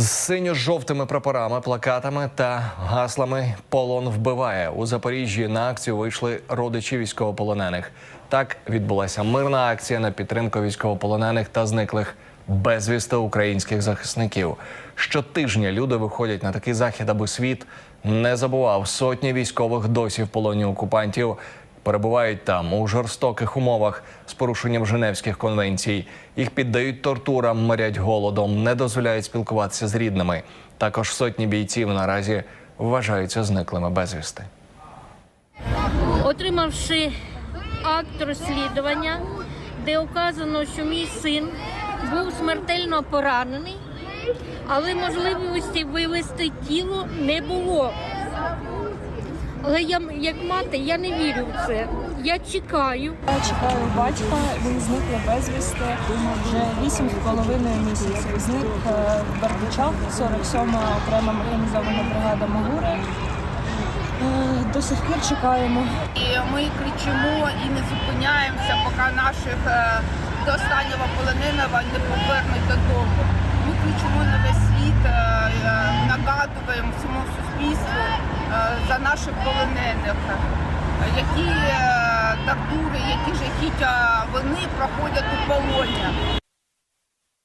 З синьо-жовтими прапорами, плакатами та гаслами Полон вбиває у Запоріжжі. На акцію вийшли родичі військовополонених. Так відбулася мирна акція на підтримку військовополонених та зниклих безвісти українських захисників. Щотижня люди виходять на такий захід, аби світ не забував сотні військових досі в полоні окупантів. Перебувають там у жорстоких умовах з порушенням Женевських конвенцій. Їх піддають тортурам, морять голодом, не дозволяють спілкуватися з рідними. Також сотні бійців наразі вважаються зниклими безвісти. отримавши акт розслідування, де указано, що мій син був смертельно поранений, але можливості вивезти тіло не було. Але я як мати, я не вірю в це. Я чекаю. Я чекаю батька, він зникли безвісти вже вісім з половиною місяців. Зник е, в Бердичах, 47-ма окрема механізована бригада Магури. Е, До сих пір чекаємо. І ми кричимо і не зупиняємося, поки наших е, до останнього полоненого не повернуть додому. За наших полонених, які е, тортури, які жахіття вони проходять у полоні.